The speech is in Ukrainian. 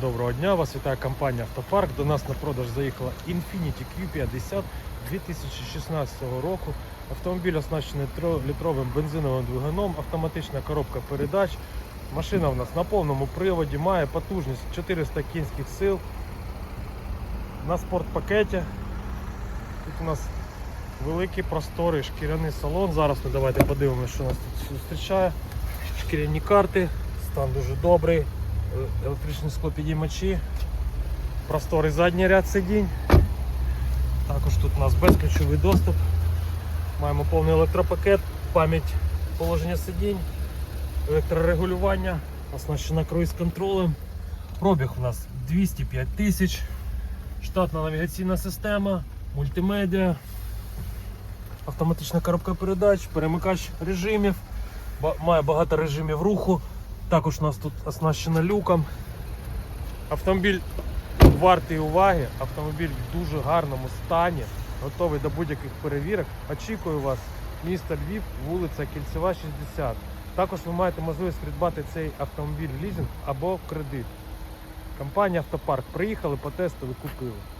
Доброго дня, вас вітає компанія Автопарк. До нас на продаж заїхала Infiniti Q50 2016 року. Автомобіль оснащений 3-літровим бензиновим двигуном, автоматична коробка передач. Машина в нас на повному приводі, має потужність 400 кінських сил. На спортпакеті. Тут у нас великий просторий шкіряний салон. Зараз ми давайте подивимося, що нас тут зустрічає. Шкіряні карти, стан дуже добрий, електричні склопідіймачі, просторий задній ряд сидінь. Також тут у нас безключовий доступ. Маємо повний електропакет, пам'ять положення сидінь, електрорегулювання, оснащена круїз-контролем. Пробіг у нас 205 тисяч, штатна навігаційна система, мультимедіа, автоматична коробка передач, перемикач режимів, має багато режимів руху. Також у нас тут оснащена люком. Автомобіль вартий уваги, автомобіль в дуже гарному стані, готовий до будь-яких перевірок. Очікую вас, місто Львів, вулиця Кільцева, 60. Також ви маєте можливість придбати цей автомобіль в лізинг або в кредит. Компанія Автопарк приїхали, потестили, купили.